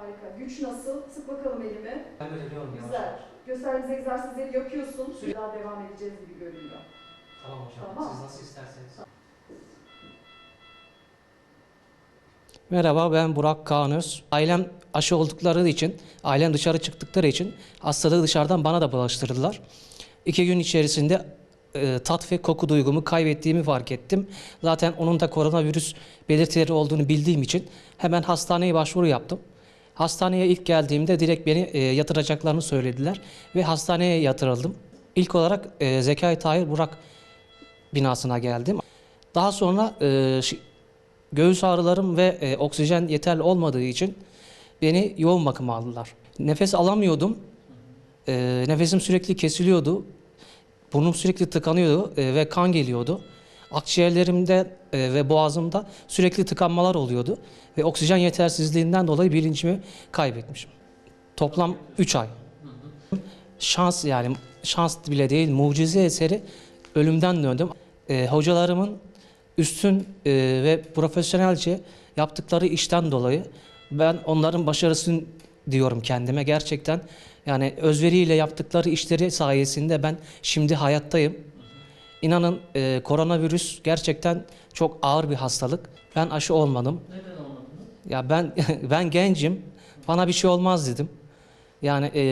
Harika. Güç nasıl? Sık bakalım elimi. Ben böyle biliyorum ya. Güzel. Gösterdiğiniz egzersizleri yapıyorsun. Süre daha devam edeceğiz gibi görünüyor. Tamam hocam. Tamam. Siz nasıl isterseniz. Merhaba ben Burak Kaanöz. Ailem aşı oldukları için, ailem dışarı çıktıkları için hastalığı dışarıdan bana da bulaştırdılar. İki gün içerisinde e, tat ve koku duygumu kaybettiğimi fark ettim. Zaten onun da koronavirüs belirtileri olduğunu bildiğim için hemen hastaneye başvuru yaptım. Hastaneye ilk geldiğimde direkt beni e, yatıracaklarını söylediler ve hastaneye yatırıldım. İlk olarak e, Zekai Tahir Burak binasına geldim. Daha sonra e, göğüs ağrılarım ve e, oksijen yeterli olmadığı için beni yoğun bakıma aldılar. Nefes alamıyordum. E, nefesim sürekli kesiliyordu. Burnum sürekli tıkanıyordu e, ve kan geliyordu. Akciğerlerimde e, ve boğazımda sürekli tıkanmalar oluyordu. Ve oksijen yetersizliğinden dolayı bilincimi kaybetmişim. Toplam 3 ay. Şans yani şans bile değil mucize eseri ölümden döndüm. E, hocalarımın üstün e, ve profesyonelce yaptıkları işten dolayı ben onların başarısını diyorum kendime gerçekten. Yani özveriyle yaptıkları işleri sayesinde ben şimdi hayattayım. İnanın e, koronavirüs gerçekten çok ağır bir hastalık. Ben aşı olmadım. Neden olmadınız? Ya ben ben gencim. Bana bir şey olmaz dedim. Yani e,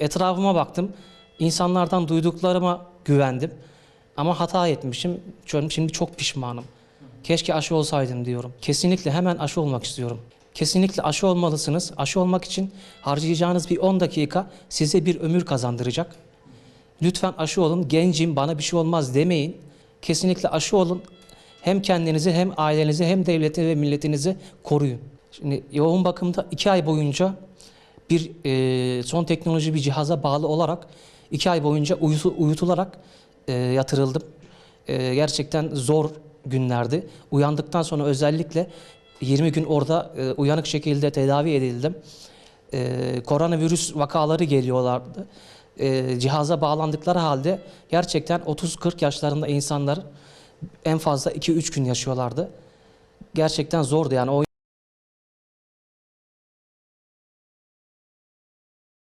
etrafıma baktım. İnsanlardan duyduklarıma güvendim. Ama hata etmişim. Şimdi çok pişmanım. Keşke aşı olsaydım diyorum. Kesinlikle hemen aşı olmak istiyorum. Kesinlikle aşı olmalısınız. Aşı olmak için harcayacağınız bir 10 dakika size bir ömür kazandıracak. Lütfen aşı olun. Gencim bana bir şey olmaz demeyin. Kesinlikle aşı olun. Hem kendinizi hem ailenizi hem devleti ve milletinizi koruyun. Şimdi yoğun bakımda iki ay boyunca bir e, son teknoloji bir cihaza bağlı olarak iki ay boyunca uyusu, uyutularak e, yatırıldım. E, gerçekten zor günlerdi. Uyandıktan sonra özellikle 20 gün orada e, uyanık şekilde tedavi edildim. E, koronavirüs vakaları geliyorlardı. E, cihaza bağlandıkları halde gerçekten 30-40 yaşlarında insanlar en fazla 2-3 gün yaşıyorlardı. Gerçekten zordu yani o